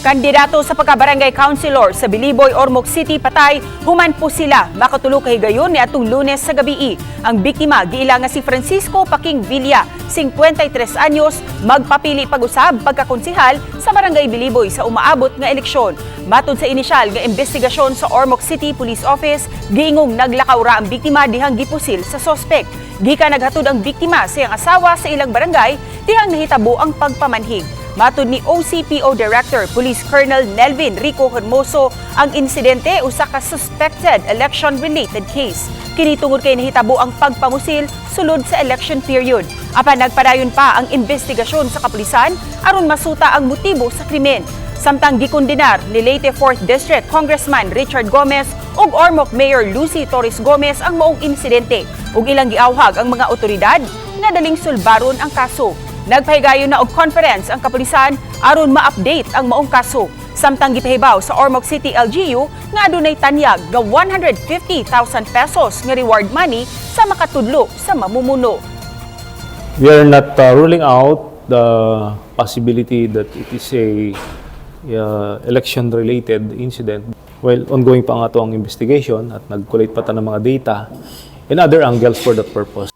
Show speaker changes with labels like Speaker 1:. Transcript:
Speaker 1: Kandidato sa pagkabarangay councilor sa Biliboy, Ormoc City, patay, human po sila. Makatulog kay gayon ni atong lunes sa gabi. Ang biktima, giila nga si Francisco Paking Villa, 53 anyos, magpapili pag-usab pagkakonsihal sa barangay Biliboy sa umaabot nga eleksyon. Matod sa inisyal nga investigasyon sa Ormoc City Police Office, giingong naglakaw ra ang biktima dihang gipusil sa sospek. Gika naghatod ang biktima sa iyang asawa sa ilang barangay dihang nahitabo ang pagpamanhig. Matod ni OCPO Director Police Colonel Nelvin Rico Hermoso, ang insidente usa ka suspected election-related case. Kinitungod kay nahitabo ang pagpamusil sulod sa election period. Apan nagpadayon pa ang investigasyon sa kapulisan aron masuta ang motibo sa krimen. Samtang gikondenar ni Leyte 4th District Congressman Richard Gomez ug Ormoc Mayor Lucy Torres Gomez ang maong insidente ug ilang giawhag ang mga otoridad nga daling sulbaron ang kaso. Nagpahigayon na og conference ang kapulisan aron ma-update ang maong kaso. Samtang gipahibaw sa Ormoc City LGU nga adunay tanyag nga 150,000 pesos nga reward money sa makatudlo sa mamumuno.
Speaker 2: We are not uh, ruling out the possibility that it is a uh, election-related incident. Well, ongoing pa nga ito ang investigation at nag-collate pa ta ng mga data and other angles for that purpose.